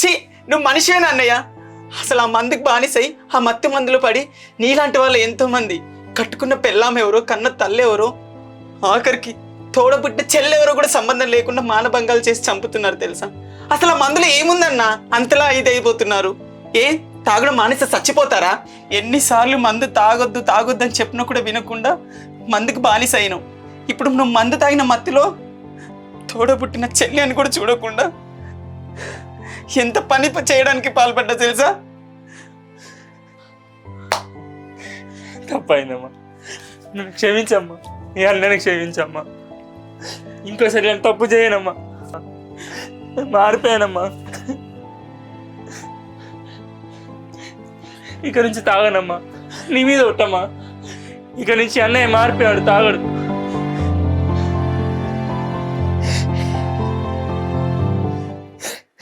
ఛీ నువ్వు మనిషివేనా అన్నయ్య? అసలు ఆ మందుకి బానిసై ఆ మత్తు మందులు పడి నీలాంటి వాళ్ళు ఎంతోమంది. కట్టుకున్న పెళ్ళాం ఎవరో కన్న తల్లెవరో ఎవరో ఆఖరికి తోడబుట్టిన చెల్లెవరో కూడా సంబంధం లేకుండా మానభంగాలు చేసి చంపుతున్నారు తెలుసా? అసలు ఆ మందులో ఏముందన్నా? అంతలా ఇదైపోతున్నారు. ఏ తాగడం మానేసి చచ్చిపోతారా? ఎన్నిసార్లు మందు తాగొద్దు తాగొద్దు అని చెప్పినా కూడా వినకుండా మందుకు బానిస అయినావు ఇప్పుడు నువ్వు మందు తాగిన మత్తిలో తోడబుట్టిన చెల్లి అని కూడా చూడకుండా ఎంత పని చేయడానికి పాల్పడ్డా తెలుసా? తప్పైందమ్మా. నన్ను క్షమించమ్మా. ఇవాళ నేను క్షమించమ్మా. ఇంకోసారి నేను తప్పు చేయనమ్మా. మారిపోయానమ్మా. ఇక నుంచి తాగనమ్మా. నీ మీద కొట్టమ్మా ఇక నుంచి అన్నయ్య మారిపోయాడు తాగడు.